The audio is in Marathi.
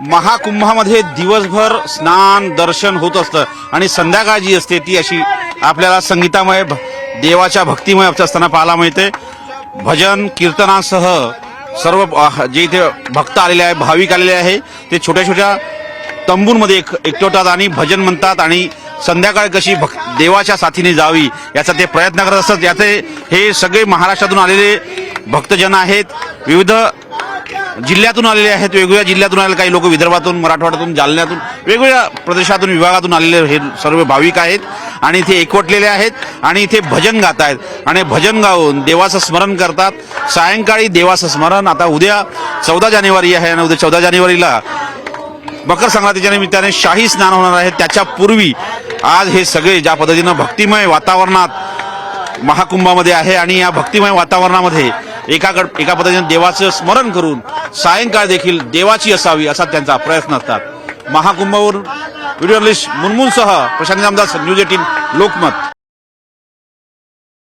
महाकुंभामध्ये दिवसभर स्नान दर्शन होत असतं. आणि संध्याकाळ जी असते ती अशी आपल्याला संगीतामय भ- देवाच्या भक्तिमय असताना पाहायला मिळते. भजन कीर्तनासह सर्व जे इथे भक्त आलेले आहे भाविक आलेले आहे ते छोट्या छोट्या तंबूंमध्ये एक एकटवतात आणि भजन म्हणतात आणि संध्याकाळ कशी भक् देवाच्या साथीने जावी याचा ते प्रयत्न करत असतात. याचे हे सगळे महाराष्ट्रातून आलेले भक्तजन आहेत. विविध जिल्ह्यातून आलेले आहेत वेगवेगळ्या जिल्ह्यातून आलेले काही लोक विदर्भातून मराठवाड्यातून जालन्यातून वेगवेगळ्या प्रदेशातून विभागातून आलेले हे सर्व भाविक आहेत. आणि इथे एकवटलेले आहेत आणि इथे भजन गात आहेत. आणि भजन गाऊन देवाचं स्मरण करतात. सायंकाळी देवाचं स्मरण. आता उद्या चौदा जानेवारी आहे आणि उद्या चौदा जानेवारीला मकर संक्रांतीच्या निमित्ताने शाही स्नान होणार आहे. त्याच्या पूर्वी आज हे सगळे ज्या पद्धतीनं भक्तिमय वातावरणात महाकुंभामध्ये आहे आणि या भक्तिमय वातावरणामध्ये एकाकड एका पद्धतीने देवाचं स्मरण करून सायंकाळ देखील देवाची असावी असा त्यांचा प्रयत्न असतात. महाकुंभवर व्हिडिओ लिस्ट मुनमुनसह प्रशांत नामदास न्यूज एटीन लोकमत.